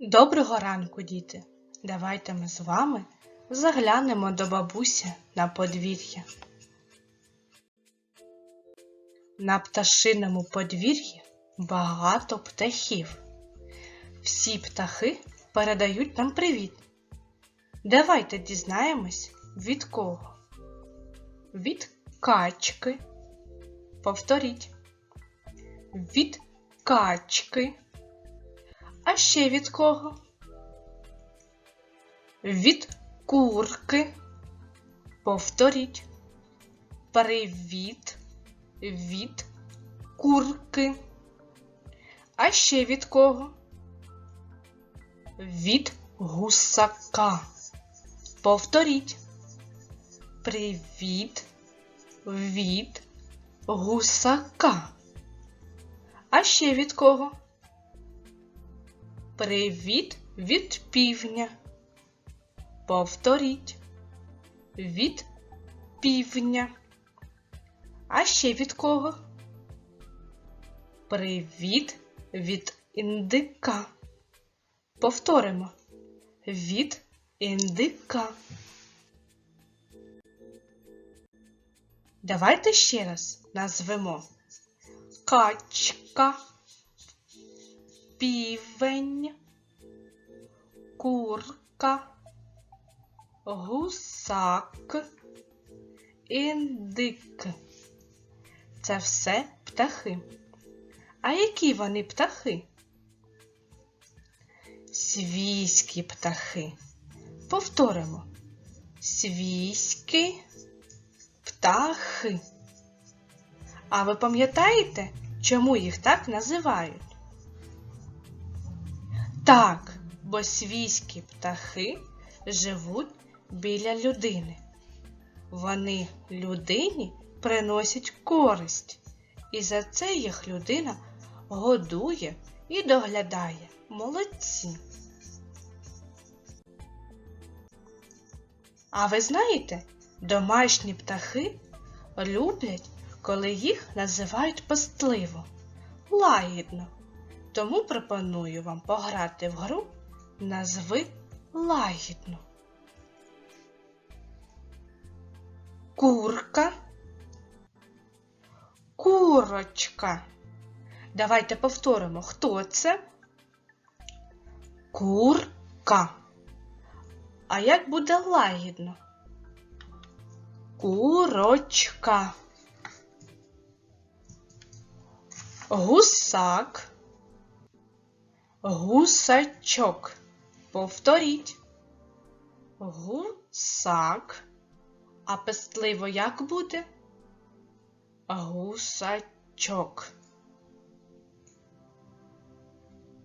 Доброго ранку, діти! Давайте ми з вами заглянемо до бабусі на подвір'я. На пташиному подвір'ї багато птахів. Всі птахи передають нам привіт. Давайте дізнаємось від кого. Від качки. Повторіть. Від качки. А ще від кого? Від курки. Повторіть. Привіт від курки. А ще від кого? Від гусака. Повторіть. Привіт від гусака. А ще від кого? Привіт від півня. Повторіть. Від півня. А ще від кого? Привіт від індика. Повторимо. Від індика. Давайте ще раз назвемо качка, півень, курка, гусак, індик. Це все птахи. А які вони птахи? Свійські птахи. Повторимо. Свійські птахи. А ви пам'ятаєте, чому їх так називають? Так, бо свійські птахи живуть біля людини. Вони людині приносять користь, і за це їх людина годує і доглядає. Молодці. А ви знаєте, домашні птахи люблять, коли їх називають пастливо, лагідно. Тому пропоную вам пограти в гру назви лагідно. Курка. Курочка. Давайте повторимо, хто це? Курка. А як буде лагідно? Курочка. Гусак. Гусачок. Повторіть. Гусак. А пестливо як буде? Гусачок.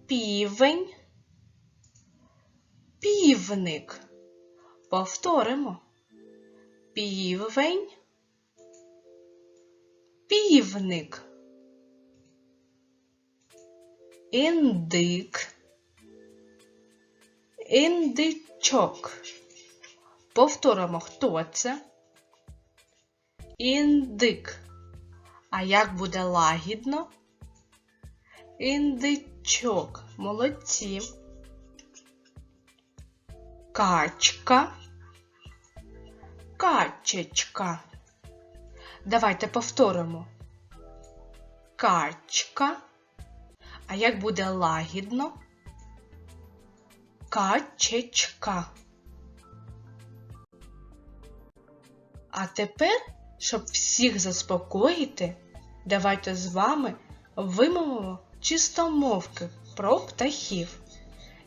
Півень. Півник. Повторимо. Півень. Півник. Індик. Індичок. Повторимо, хто це? Індик. А як буде лагідно? Індичок. Молодці. Качка. Качечка. Давайте повторимо. Качка. А як буде лагідно? Качечка. А тепер, щоб всіх заспокоїти, давайте з вами вимовимо чистомовки про птахів.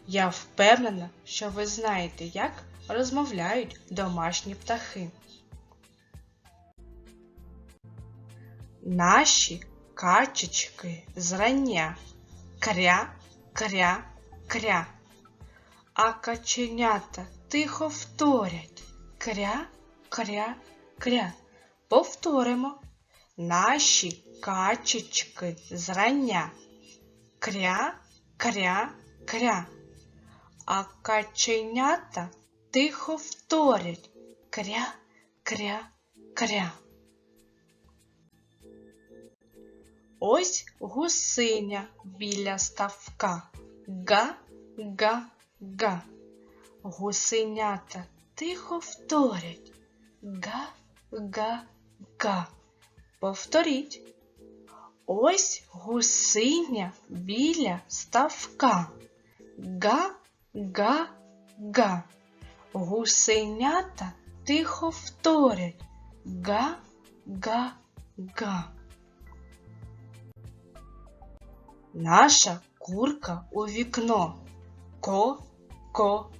Я впевнена, що ви знаєте, як розмовляють домашні птахи. Наші качечки зрання кря, кря, кря. А каченята тихо вторять кря, кря, кря. Повторимо. Наші качечки зрання кря, кря, кря. А каченята тихо вторять кря, кря, кря. Ось гусиня біля ставка. Га, га-га. Гусенята тихо вторять. Га-га-га. Повторіть. Ось гусиня біля ставка. Га-га-га. Гусенята тихо вторять. Га-га-га. Наша курка у вікно. Ко-ко-ко.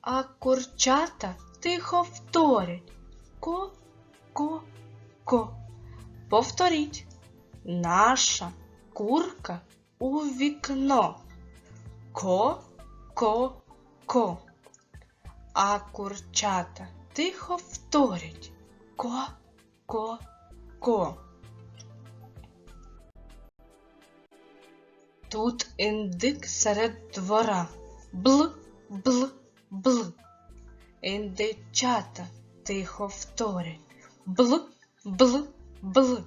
А курчата тихо вторять. Ко-ко-ко. Повторіть. Наша курка у вікно. Ко-ко-ко. А курчата тихо вторять. Ко-ко-ко. Тут індик серед двора. Бл, бл, бл. Індичата тихо вторять. Бл, бл, бл.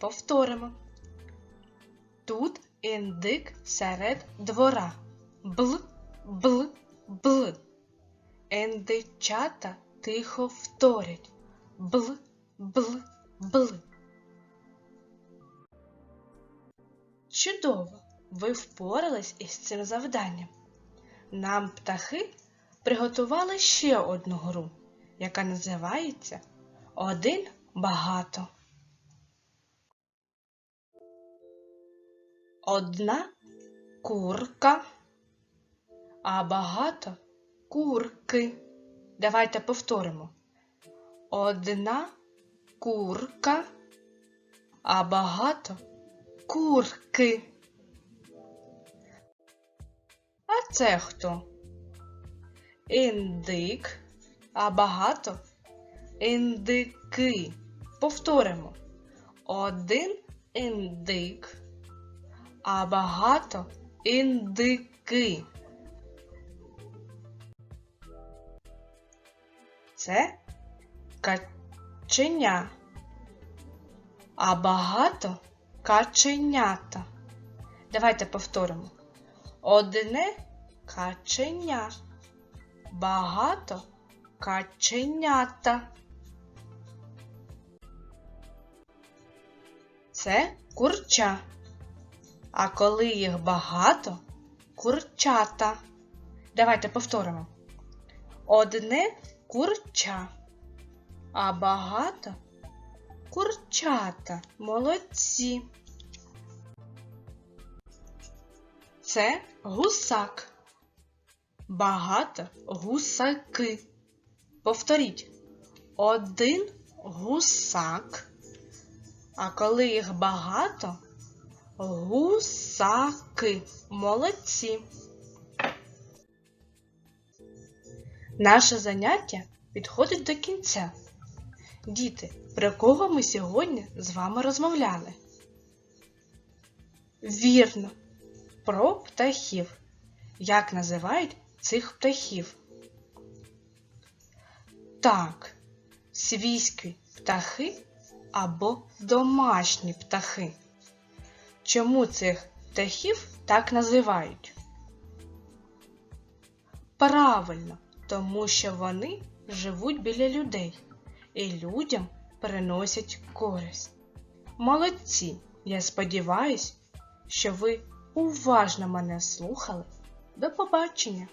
Повторимо. Тут індик серед двора. Бл, бл, бл. Індичата тихо вторять. Бл, бл, бл. Чудово! Ви впорались із цим завданням. Нам птахи приготували ще одну гру, яка називається Один багато. Одна курка, а багато курки. Давайте повторимо. Одна курка, а багато курки. Це хто? Індик, а багато індики. Повторимо. Один індик, а багато індики. Це каченя, а багато каченята. Давайте повторимо. Одне каченя, багато каченята. Це курча. А коли їх багато курчата. Давайте повторимо. Одне курча, а багато курчата. Молодці. Це гусак. Багато гусаки. Повторіть. Один гусак. А коли їх багато гусаки. Молодці. Наше заняття підходить до кінця. Діти, про кого ми сьогодні з вами розмовляли? Вірно, про птахів. Як називають цих птахів? Так, свійські птахи або домашні птахи. Чому цих птахів так називають? Правильно, тому що вони живуть біля людей і людям приносять користь. Молодці! Я сподіваюсь, що ви уважно мене слухали. До побачення!